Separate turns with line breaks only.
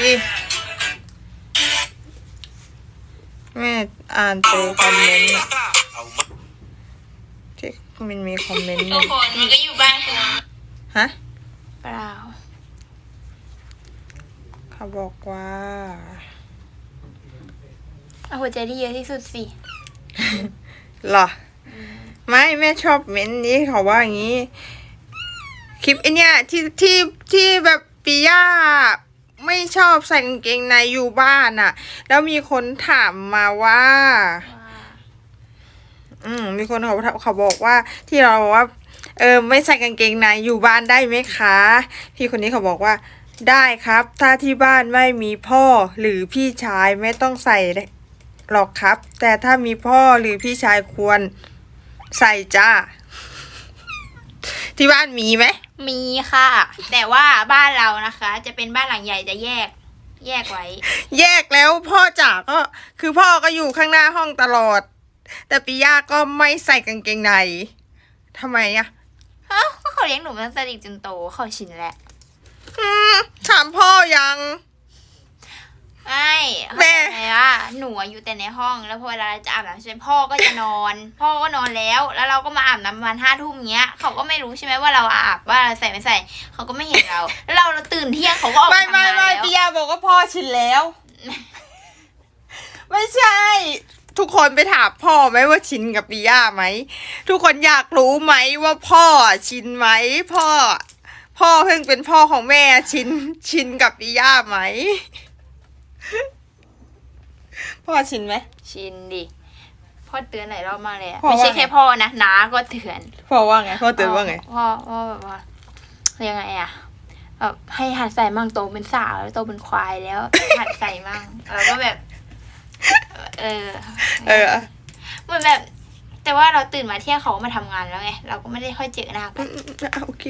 ดิแม่อ่านเจอคอมเมนต์อะ
เอามา
ที่มันมีคอมเมนต์ห
ทุ
นึ่
ก
ง
คนมันก็อยู่บ้านกัน
ฮะ
เปล่า
เขาบอกว่า
เอาหัวใจที่เยอะที่สุดสิ
เหรอ ไม่แม่ชอบเม้นต์นี้เขาว่าอย่างนี้ คลิปไอเนี้ยที่ที่ที่แบบปิย่า ไม่ชอบใส่กางเกงในอยู่บ้านอะแล้วมีคนถามมาว่า อืม มีคนเขาเขาบอกว่า ที่เราบอกว่า เออ ไม่ใส่กางเกงในอยู่บ้านได้ไหมคะ พี่คนนี้เขาบอกว่า ได้ครับ ถ้าที่บ้านไม่มีพ่อหรือพี่ชายไม่ต้องใส่หรอกครับ แต่ถ้ามีพ่อหรือพี่ชายควรใส่จ้า ที่บ้านมีไหม
มีค่ะ แต่ว่าบ้านเรานะคะ จะเป็นบ้านหลังใหญ่จะแยก แยกไว้
แยกแล้วพ่อจ๋าก็คือพ่อก็อยู่ข้างหน้าห้องตลอด แต่ปิย่าก็ไม่ใส่กางเกงในทำไมอะ
เอ้าก็เขาเลี้ยงหนูมาตั้งแต่เด็กจนโตเขาชินแล้ว
อืมถามพ่อยัง
ไม่
แม่
เข้าใจไหว่าหนูอะอยู่แต่ในห้อง แล้วพอเวลาจะอาบน้ำใช่ไหมพ่อก็จะนอน พ่อก็นอนแล้ว แล้วเราก็มาอาบน้ำประมาณห้าทุ่มเงี้ยเขาก็ไม่รู้ใช่ไหมว่าเราอาบว่าเราใส่ไม่ใส่เขาก็ไม่เห็นเรา แล้วเราเราตื่นเที่ยงเขาก็ออก
ไม่
มา
ไม่
ทำงาน
ไม่
แล้ว
ปิยาบอกว่าพ่อชินแล้ว ไม่ใช่ ทุกคนไปถามพ่อไหมว่าชินกับปิยาไหม ทุกคนอยากรู้ไหมว่าพ่อชินไหมพ่อ พ่อเพิ่งเป็นพ่อของแม่ชินชินกับปิยาไหม พ่อชินไหม
ชินดิ พ่อเตือนหลายรอบมากเลยอะ
พ่อ
ไม่ใช่
ว่าไง
แค่พ่อนะน้าก็เตือน
พ่อว่าไง พ่อเตือนว่าไง
พ่อพ่อแบบว่ายังไงอะแบบให้หัดใส่มั่งโตเป็นสาวแล้วโตเป็นควายแล้ว หัดใส่มั่งแล้วก็แบบ เออ
เออ
เหมือนแบบ แต่ว่าเราตื่นมาเที่ยงเขาก็มาทำงานแล้วไง เราก็ไม่ได้ค่อยเจอหน้ากัน
อะโอเค